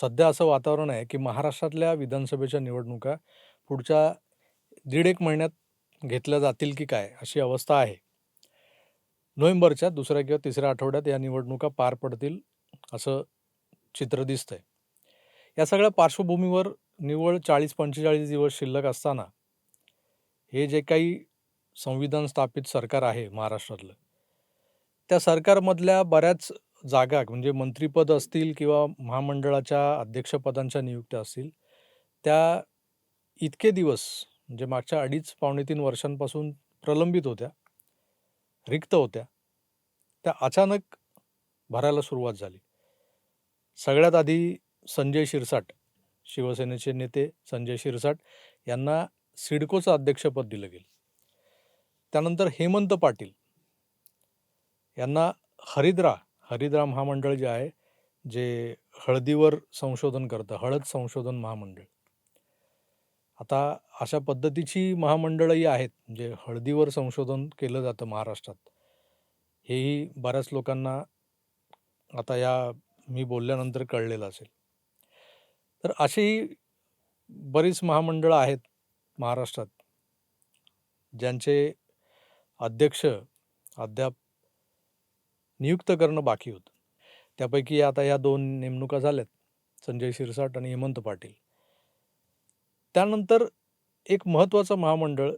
सध्या असं वातावरण आहे की महाराष्ट्रातल्या विधानसभेच्या निवडणुका पुढच्या दीड एक महिन्यात घेतल्या जातील की काय अशी अवस्था आहे. नोव्हेंबरच्या दुसऱ्या किंवा तिसऱ्या आठवड्यात या निवडणुका पार पडतील असं चित्र दिसतंय. या सगळ्या पार्श्वभूमीवर निव्वळ चाळीस पंचेचाळीस दिवस शिल्लक असताना हे जे काही संविधान स्थापित सरकार आहे महाराष्ट्रातलं त्या सरकारमधल्या बऱ्याच जागा म्हणजे मंत्रिपद असतील किंवा महामंडळाच्या अध्यक्षपदांच्या नियुक्त्या असतील त्या इतके दिवस म्हणजे मागच्या अडीच पावणे तीन वर्षांपासून प्रलंबित होत्या रिक्त होत्या त्या अचानक भरायला सुरुवात झाली. सगळ्यात आधी संजय शिरसाट शिवसेनेचे नेते संजय शिरसाट यांना सिडकोचं अध्यक्षपद दिलं गेलं. त्यानंतर हेमंत पाटील यांना हरिद्रा हरिद्रा महामंडळ जे आहे जे हळदीवर संशोधन करतं हळद संशोधन महामंडळ. आता अशा पद्धतीची महामंडळंही आहेत म्हणजे हळदीवर संशोधन केलं जातं महाराष्ट्रात. हेही बऱ्याच लोकांना आता या मी बोलल्यानंतर कळलेलं असेल. तर अशीही बरीच महामंडळं आहेत महाराष्ट्रात ज्यांचे अध्यक्ष अद्याप नियुक्त करणं बाकी होतं. त्यापैकी आता या दोन नेमणुका झाल्यात संजय शिरसाट आणि हेमंत पाटील. त्यानंतर एक महत्त्वाचं महामंडळ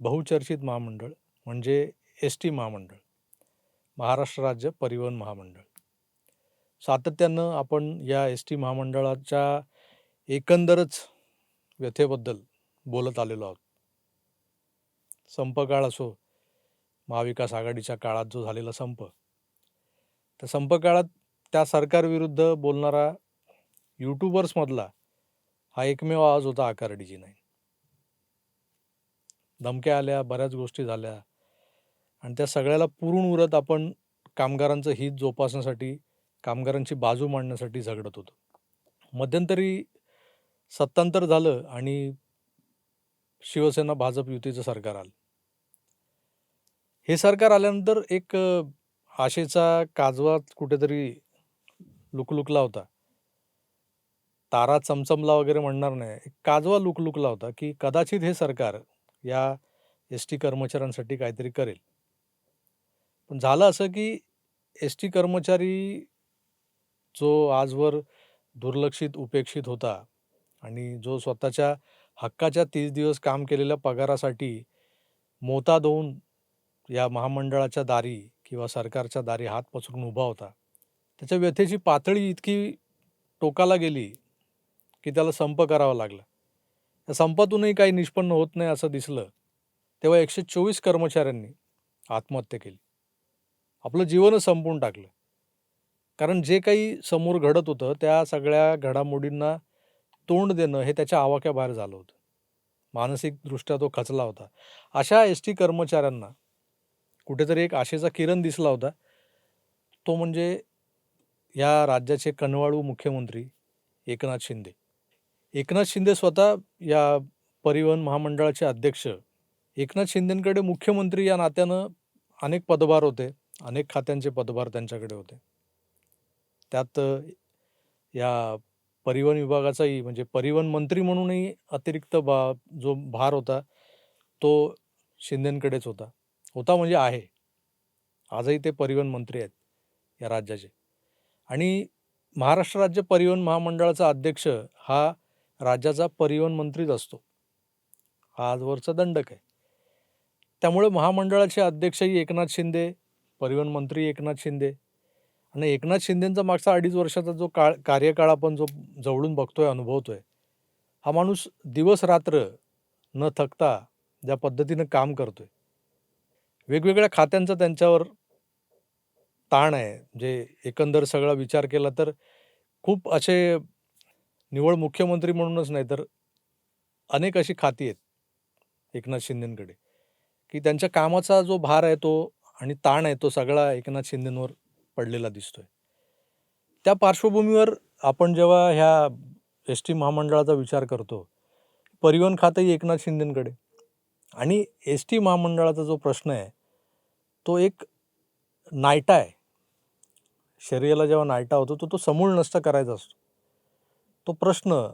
बहुचर्चित महामंडळ म्हणजे एस टी महामंडळ महाराष्ट्र राज्य परिवहन महामंडळ. सातत्यानं आपण या एस टी महामंडळाच्या एकंदरच व्यथेबद्दल बोलत आलेलो आहोत. संप काळ असो महाविकास आघाडीच्या काळात जो झालेला संप तर संप काळात त्या सरकारविरुद्ध बोलणारा यूट्यूबर्समधला हा एकमेव आवाज होता आकारडीजी नाही धमक्या आल्या बऱ्याच गोष्टी झाल्या आणि त्या सगळ्याला पुरून उरत आपण कामगारांचं हित जोपासण्यासाठी कामगारांची बाजू मांडण्यासाठी झगडत होतो. मध्यंतरी सत्तांतर झालं आणि शिवसेना भाजप युतीचं सरकार आलं. हे सरकार आल्यानंतर एक आशेचा काजवा कुठेतरी लुकलुकला होता. तारा चमचमला वगैरे म्हणणार नाही. एक काजवा लुकलुकला होता की कदाचित हे सरकार या एस टी कर्मचाऱ्यांसाठी काहीतरी करेल. पण झालं असं की एस टी कर्मचारी जो आजवर दुर्लक्षित उपेक्षित होता आणि जो स्वतःच्या हक्काच्या तीस दिवस काम केलेल्या पगारासाठी मोताद होऊन या महामंडळाच्या दारी किंवा सरकारच्या दारी हात पसरून उभा होता. त्याच्या व्यथेची पातळी इतकी टोकाला गेली की त्याला संप करावा लागला. त्या संपातूनही काही निष्पन्न होत नाही असं दिसलं तेव्हा एकशे चोवीस कर्मचाऱ्यांनी आत्महत्या केली. आपलं जीवनच संपून टाकलं. कारण जे काही समोर घडत होतं त्या सगळ्या घडामोडींना तोंड देणं हे त्याच्या आवाक्याबाहेर झालं होतं. मानसिकदृष्ट्या तो खचला होता. अशा एस टी कर्मचाऱ्यांना कुठेतरी एक आशेचा किरण दिसला होता. तो म्हणजे या राज्याचे कनवाळू मुख्यमंत्री एकनाथ शिंदे. एकनाथ शिंदे स्वतः या परिवहन महामंडळाचे अध्यक्ष. एकनाथ शिंदेंकडे मुख्यमंत्री या नात्यानं अनेक पदभार होते अनेक खात्यांचे पदभार त्यांच्याकडे होते. त्यात या परिवहन विभागाचाही म्हणजे परिवहन मंत्री म्हणूनही अतिरिक्त बा जो भार होता तो शिंदेंकडेच होता. होता म्हणजे आहे. आजही ते परिवहन मंत्री आहेत या राज्याचे. आणि महाराष्ट्र राज्य परिवहन महामंडळाचा अध्यक्ष हा राज्याचा परिवहन मंत्रीच असतो. हा आजवरचा दंडक आहे. त्यामुळे महामंडळाचे अध्यक्षही एकनाथ शिंदे परिवहन मंत्री एकनाथ शिंदे आणि एकनाथ शिंदेंचा मागचा अडीच वर्षाचा जो काळ कार्यकाळ आपण जो जवळून बघतोय अनुभवतोय हा माणूस दिवस रात्र न थकता ज्या पद्धतीनं काम करतोय वेगवेगळ्या खात्यांचा त्यांच्यावर ताण आहे. जे एकंदर सगळा विचार केला तर खूप असे निवड मुख्यमंत्री म्हणूनच नाही तर अनेक अशी खाती आहेत एकनाथ शिंदेंकडे की त्यांच्या कामाचा जो भार आहे तो आणि ताण आहे तो सगळा एकनाथ शिंदेंवर पडलेला दिसतोय. त्या पार्श्वभूमीवर आपण जेव्हा ह्या एस टी महामंडळाचा विचार करतो परिवहन खातंही एकनाथ शिंदेंकडे. आणि एस टी महामंडळाचा जो प्रश्न आहे तो एक नायटा आहे. शरीराला जेव्हा नायटा होतो तो तो समूळ नष्ट करायचा असतो. तो प्रश्न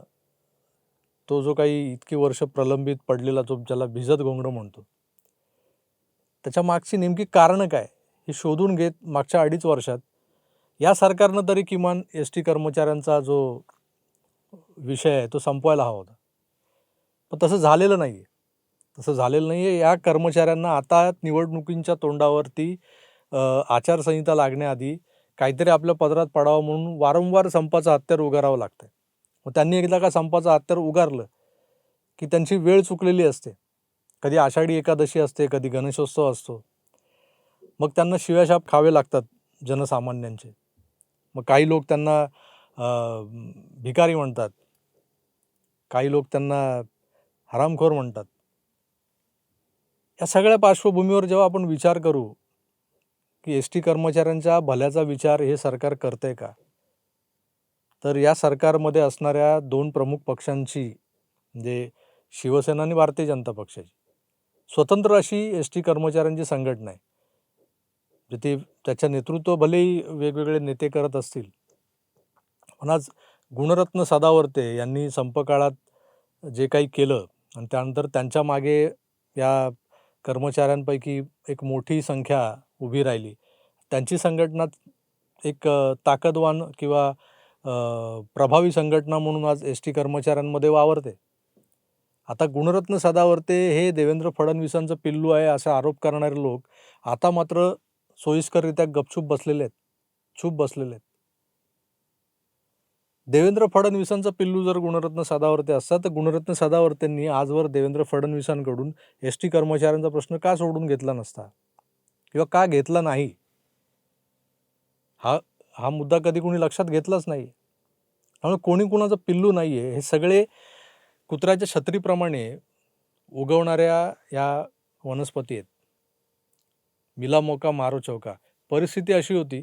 तो जो काही इतकी वर्ष प्रलंबित पडलेला जो ज्याला भिजत घोंगडं म्हणतो त्याच्या मागची नेमकी कारणं काय हे शोधून घेत मागच्या अडीच वर्षात या सरकारनं तरी किमान एस टी कर्मचाऱ्यांचा जो विषय आहे तो संपवायला हवा होता. पण तसं झालेलं नाही आहे तसं झालेलं नाही आहे या कर्मचाऱ्यांना आता निवडणुकींच्या तोंडावरती आचारसंहिता लागण्याआधी काहीतरी आपल्या पदरात पडावं म्हणून वारंवार संपाचं हत्यार उगारावं लागतं मग त्यांनी एकदा का संपाचं हत्यार उगारलं की त्यांची वेळ चुकलेली असते. कधी आषाढी एकादशी असते कधी गणेशोत्सव असतो. मग त्यांना शिव्याशाप खावे लागतात जनसामान्यांचे. मग काही लोक त्यांना भिकारी म्हणतात. काही लोक त्यांना हरामखोर म्हणतात. या सगळ्या पार्श्वभूमीवर जेव्हा आपण विचार करू की एस टी कर्मचाऱ्यांच्या भल्याचा विचार हे सरकार करते का? तर या सरकारमध्ये असणाऱ्या दोन प्रमुख पक्षांची म्हणजे शिवसेना आणि भारतीय जनता पक्षाची स्वतंत्र अशी एस टी कर्मचाऱ्यांची संघटना आहे. म्हणजे ती त्याच्या नेतृत्व भलेही वेगवेगळे नेते करत असतील पण आज गुणरत्न सदावर्ते यांनी संपकाळात जे काही केलं आणि त्यानंतर त्यांच्या मागे या कर्मचाऱ्यांपैकी एक मोठी संख्या उभी राहिली. त्यांची संघटना एक ताकदवान किंवा प्रभावी संघटना म्हणून आज एस टी कर्मचाऱ्यांमध्ये वावरते. आता गुणरत्न सदावरते हे देवेंद्र फडणवीसांचं पिल्लू आहे असा आरोप करणारे लोक आता मात्र सोयीस्कररित्या गपछूप बसलेले आहेत. छूप बसलेले आहेत. देवेंद्र फडणवीसांचा पिल्लू जर गुणरत्न सदावर्ते असतात तर गुणरत्न सदावर्तेंनी आजवर देवेंद्र फडणवीसांकडून एस टी कर्मचाऱ्यांचा प्रश्न का सोडून घेतला नसता? किंवा का घेतला नाही? हा हा मुद्दा कधी कोणी लक्षात घेतलाच नाही. त्यामुळे कोणी कुणाचा पिल्लू नाही आहे हे सगळे कुत्र्याच्या छत्रीप्रमाणे उगवणाऱ्या या वनस्पती आहेत. मिला मोका मारो चौका. परिस्थिती अशी होती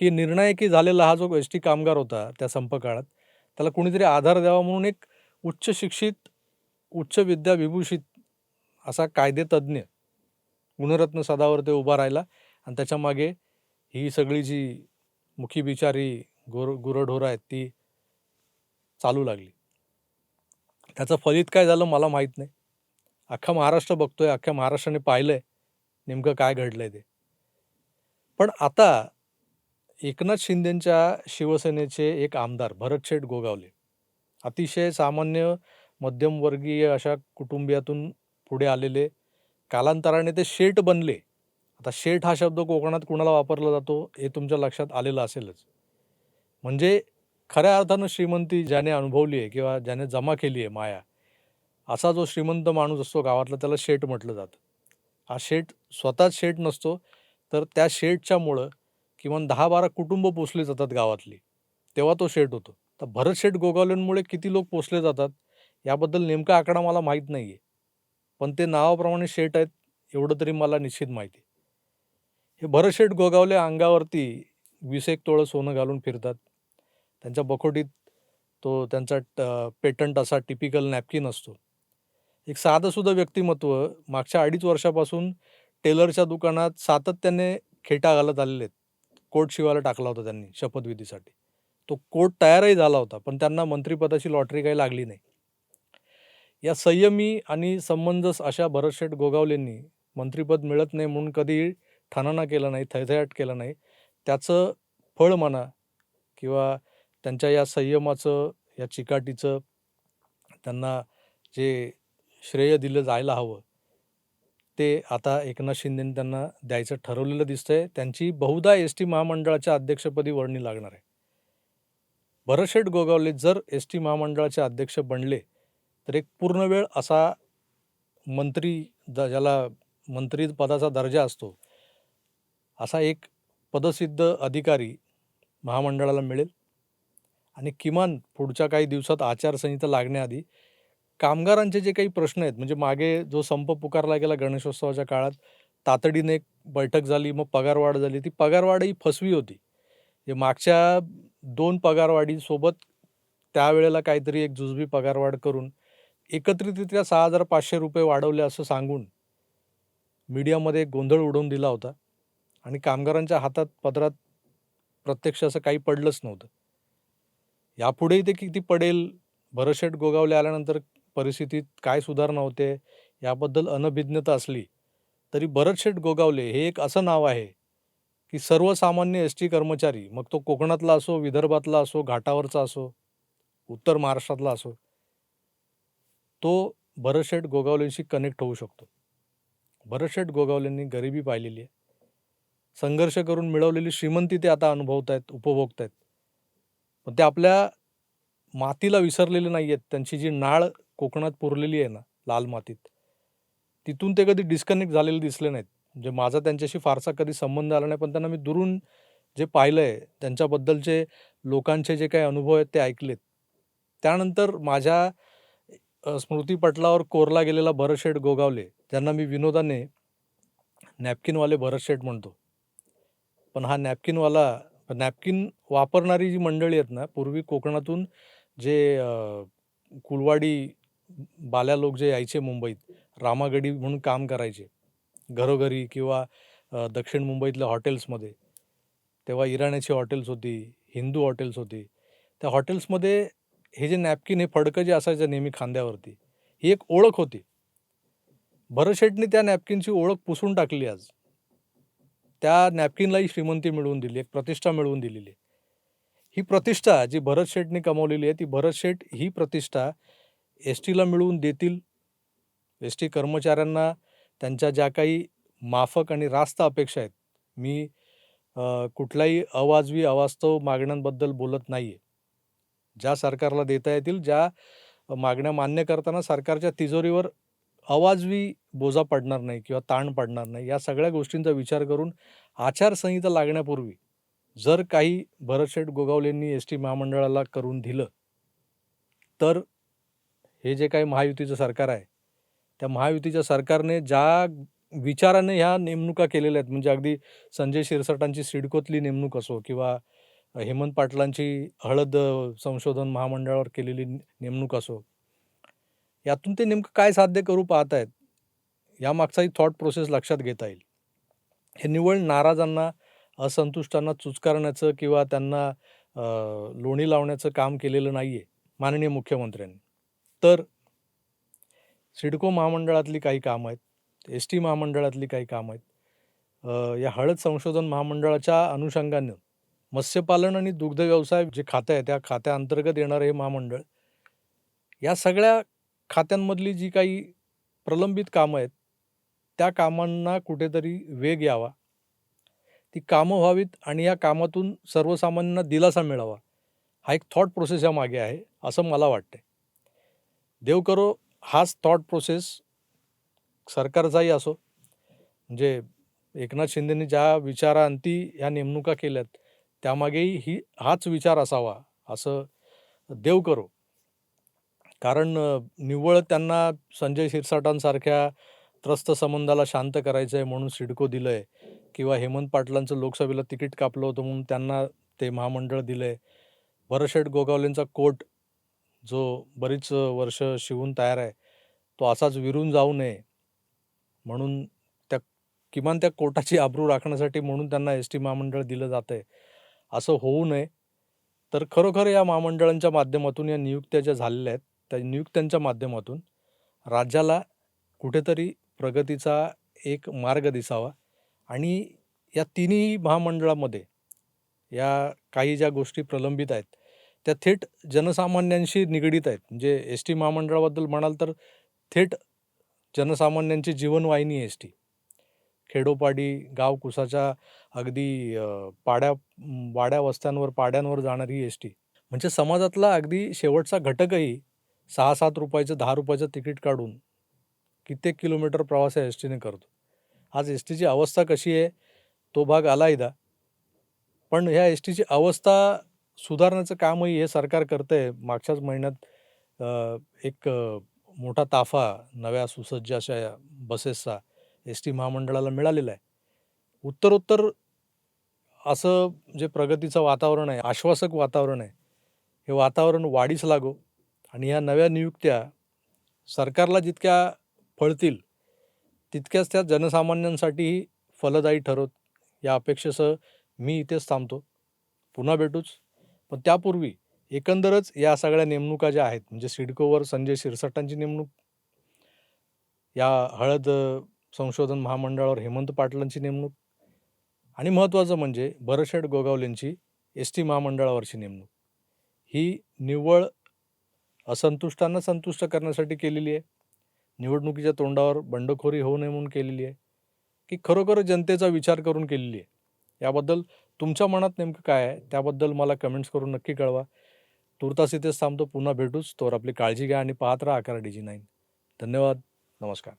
की निर्णायकी झालेला हा जो एस टी कामगार होता त्या संप काळात त्याला कोणीतरी आधार द्यावा म्हणून एक उच्च शिक्षित उच्च विद्या विभूषित असा कायदेतज्ञ गुणरत्न सदावर ते उभा राहिला. आणि त्याच्यामागे ही सगळी जी मुखी बिचारी गोर गुरढोरं आहेत ती चालू लागली. त्याचं फलित काय झालं मला माहीत नाही. अख्खा महाराष्ट्र बघतोय अख्ख्या महाराष्ट्राने पाहिलंय नेमकं काय घडलंय ते. पण आता एकनाथ शिंदेंच्या शिवसेनेचे एक आमदार भरत शेठ गोगावले. अतिशय सामान्य मध्यमवर्गीय अशा कुटुंबियातून पुढे आलेले. कालांतराने ते शेठ बनले. आता शेठ हा शब्द कोकणात कुणाला वापरला जातो हे तुमच्या लक्षात आलेलं असेलच. म्हणजे खऱ्या अर्थानं श्रीमंती ज्याने अनुभवली आहे किंवा ज्याने जमा केली आहे माया असा जो श्रीमंत माणूस असतो गावातला त्याला शेठ म्हटलं जातं. हा शेठ स्वतःच शेठ नसतो तर त्या शेठच्यामुळं किमान दहा बारा कुटुंब पोचले जातात गावातली. तेव्हा तो शेट होतो. तर भरत शेठ गोगावलेंमुळे किती लोक पोचले जातात याबद्दल नेमका आकडा मला माहीत नाही आहे पण ते नावाप्रमाणे शेट आहेत एवढं तरी मला निश्चित माहिती आहे. हे भरत शेठ गोगावले अंगावरती वीस एक तोळं सोनं घालून फिरतात. त्यांच्या बखोटीत तो त्यांचा ट पेटंट असा टिपिकल नॅपकिन असतो. एक साधंसुद्धा व्यक्तिमत्व मागच्या अडीच वर्षापासून टेलरच्या दुकानात सातत्याने खेटा घालत आलेले आहेत. कोट शिवायला टाकला होता त्यांनी शपथविधीसाठी तो कोट तयारही झाला होता पण त्यांना मंत्रिपदाची लॉटरी काही लागली नाही. या संयमी आणि संबंधस अशा भरतशेठ गोगावलेंनी मंत्रिपद मिळत नाही म्हणून कधी ठाणाना केलं नाही थैथयाट केलं नाही. त्याचं फळ म्हणा किंवा त्यांच्या या संयमाचं या चिकाटीचं त्यांना जे श्रेय दिलं जायला हवं ते आता एकनाथ शिंदेने त्यांना द्यायचं ठरवलेलं दिसतंय. त्यांची बहुधा एस टी महामंडळाच्या अध्यक्षपदी वर्णी लागणार आहे. भरतशेठ गोगावले जर एस टी महामंडळाचे अध्यक्ष बनले तर एक पूर्ण वेळ असा मंत्री द ज्याला मंत्री पदाचा दर्जा असतो असा एक पदसिद्ध अधिकारी महामंडळाला मिळेल. आणि किमान पुढच्या काही दिवसात आचारसंहिता लागण्याआधी कामगारांचे जे काही प्रश्न आहेत म्हणजे मागे जो संप पुकारला गेला गणेशोत्सवाच्या काळात तातडीने एक बैठक झाली मग पगारवाढ झाली. ती पगारवाढ ही फसवी होती. जे मागच्या दोन पगारवाढीसोबत त्यावेळेला काहीतरी एक जुजबी पगारवाढ करून एकत्रितरित्या सहा हजार पाचशे रुपये वाढवले असं सांगून मीडियामध्ये एक गोंधळ उडवून दिला होता आणि कामगारांच्या हातात पदरात प्रत्यक्ष असं काही पडलंच नव्हतं. यापुढेही ते किती पडेल भरशेट गोगावले आल्यानंतर परिस्थितीत काय सुधारणा होते याबद्दल अनभिज्ञता असली तरी भरतशेठ गोगावले हे एक असं नाव आहे की सर्वसामान्य एस टी कर्मचारी मग तो कोकणातला असो विदर्भातला असो घाटावरचा असो उत्तर महाराष्ट्रातला असो तो भरतशेठ गोगावलेंशी कनेक्ट होऊ शकतो. भरतशेठ गोगावलेंनी गरिबी पाहिलेली आहे. संघर्ष करून मिळवलेली श्रीमंती ते आता अनुभवत आहेत उपभोगत आहेत पण ते आपल्या मातीला विसरलेले नाही आहेत त्यांची जी नाळ कोकणात पुरलेली आहे ना लाल मातीत. तिथून ते कधी डिस्कनेक्ट झालेले दिसले नाहीत. म्हणजे माझा त्यांच्याशी फारसा कधी संबंध आला नाही पण त्यांना मी दुरून जे पाहिलं आहे त्यांच्याबद्दलचे लोकांचे जे काही अनुभव आहेत ते ऐकलेत. त्यानंतर माझ्या स्मृतीपटलावर कोरला गेलेला भरतशेठ गोगावले ज्यांना मी विनोदाने नॅपकिनवाले भरतशेठ म्हणतो. पण हा नॅपकिनवाला नॅपकिन वापरणारी जी मंडळी आहेत ना पूर्वी कोकणातून जे कुलवाडी बाल्या लोक जे यायचे मुंबईत रामागडी म्हणून काम करायचे घरोघरी किंवा दक्षिण मुंबईतल्या हॉटेल्समध्ये. तेव्हा इराण्याची हॉटेल्स होती हिंदू हॉटेल्स होती. त्या हॉटेल्समध्ये हे जे नॅपकिन हे फडकं जे असायचं नेहमी खांद्यावरती ही एक ओळख होती. भरतशेटने त्या नॅपकिनची ओळख पुसून टाकली आज. त्या नॅपकिनलाही श्रीमंती मिळवून दिली एक प्रतिष्ठा मिळवून दिलेली. आहे ही प्रतिष्ठा जी भरत शेठने कमावलेली आहे ती भरत शेट ही प्रतिष्ठा एस टीला मिळवून देतील. एस टी कर्मचाऱ्यांना त्यांच्या ज्या काही माफक आणि रास्त अपेक्षा आहेत मी कुठलाही अवाजवी अवास्तव मागण्यांबद्दल बोलत नाही आहे ज्या सरकारला देता येतील ज्या मागण्या मान्य करताना सरकारच्या तिजोरीवर अवाजवी बोजा पडणार नाही किंवा ताण पडणार नाही या सगळ्या गोष्टींचा विचार करून आचारसंहिता लागण्यापूर्वी जर काही भरतशेठ गोगावलेंनी एस टी महामंडळाला करून दिलं तर हे जे काही महायुतीचं सरकार आहे त्या महायुतीच्या सरकारने ज्या विचाराने ह्या नेमणुका केलेल्या आहेत म्हणजे अगदी संजय शिरसाटांची सिडकोतली नेमणूक असो किंवा हेमंत पाटलांची हळद संशोधन महामंडळावर केलेली नेमणूक असो यातून ते नेमकं काय साध्य करू पाहत आहेत यामागचाही थॉट प्रोसेस लक्षात घेता येईल. हे निवड नाराजांना असंतुष्टांना चुचकारण्याचं किंवा त्यांना लोणी लावण्याचं काम केलेलं नाही आहे माननीय मुख्यमंत्र्यांनी. तर सिडको महामंडळातली काही कामं आहेत एस टी महामंडळातली काही कामं आहेत. या हळद संशोधन महामंडळाच्या अनुषंगानं मत्स्यपालन आणि दुग्ध व्यवसाय जे खातं आहे त्या खात्याअंतर्गत येणारं हे महामंडळ या सगळ्या खात्यांमधली जी काही प्रलंबित कामं आहेत त्या कामांना कुठेतरी वेग यावा. ती कामं व्हावीत आणि या कामातून सर्वसामान्यांना दिलासा मिळावा हा एक थॉट प्रोसेस या मागे आहे असं मला वाटतं देव करो हाच थॉट प्रोसेस सरकारचाही असो. म्हणजे एकनाथ शिंदेनी ज्या विचारांती ह्या नेमणुका केल्यात त्यामागेही ही हाच विचार असावा असं देव करो. कारण निव्वळ त्यांना संजय शिरसाटांसारख्या त्रस्त संबंधाला शांत करायचं आहे म्हणून सिडको दिलं आहे किंवा हेमंत पाटलांचं लोकसभेला तिकीट कापलं होतं म्हणून त्यांना ते महामंडळ दिलं आहे भरतशेठ गोगावलेंचा कोट जो बरीच वर्ष शिवून तयार आहे तो असाच विरून जाऊ नये. म्हणून त्या किमान त्या कोटाची आबरू राखण्यासाठी म्हणून त्यांना एस टी महामंडळ दिलं जातं आहे असं होऊ नये. तर खरोखर या महामंडळांच्या माध्यमातून या नियुक्त्या ज्या झालेल्या आहेत त्या नियुक्त्यांच्या माध्यमातून राज्याला कुठेतरी प्रगतीचा एक मार्ग दिसावा आणि या तिन्ही महामंडळामध्ये या काही ज्या गोष्टी प्रलंबित आहेत त्या थेट जनसामान्यांशी निगडीत आहेत. म्हणजे एस टी महामंडळाबद्दल म्हणाल तर थेट जनसामान्यांची जीवनवाहिनी एस टी. खेडोपाडी गाव कुसाच्या अगदी पाड्या वाड्या वस्त्यांवर पाड्यांवर जाणारी एस टी. म्हणजे समाजातला अगदी शेवटचा घटकही सहा सात रुपयाचं दहा रुपयाचं तिकीट काढून कित्येक किलोमीटर प्रवास या एस टीने करतो. आज एस टीची अवस्था कशी आहे तो भाग आलायदा. पण ह्या एस टीची अवस्था सुधारण्याचं कामही हे सरकार करतं आहे मागच्याच महिन्यात एक मोठा ताफा नव्या सुसज्ज अशा या बसेसचा एस टी महामंडळाला मिळालेला आहे. उत्तरोत्तर असं जे प्रगतीचं वातावरण आहे आश्वासक वातावरण आहे हे वातावरण वाढीस लागो आणि ह्या नव्या नियुक्त्या सरकारला जितक्या फळतील तितक्याच त्या जनसामान्यांसाठीही फलदायी ठरवत या अपेक्षेसह मी इथेच थांबतो. पुन्हा भेटूच. पण त्यापूर्वी एकंदरच या सगळ्या नेमणुका ज्या आहेत म्हणजे सिडकोवर संजय शिरसाटांची नेमणूक या हळद संशोधन महामंडळावर हेमंत पाटलांची नेमणूक आणि महत्त्वाचं म्हणजे भरशेठ गोगावलेंची एस टी महामंडळावरची नेमणूक. ही निव्वळ असंतुष्टांना संतुष्ट करण्यासाठी केलेली आहे. निवडणुकीच्या तोंडावर बंडखोरी होऊ नये म्हणून केलेली आहे. की खरोखर जनतेचा विचार करून केलेली आहे. याबद्दल तुमच्या मनात नेमकं काय आहे? त्याबद्दल मला कमेंट्स करून नक्की कळवा. तुर्तास इथेच थांबतो. पुन्हा भेटूच. तोवर आपली काळजी घ्या आणि पाहत राहा अकरा डी जी नाईन. धन्यवाद. नमस्कार.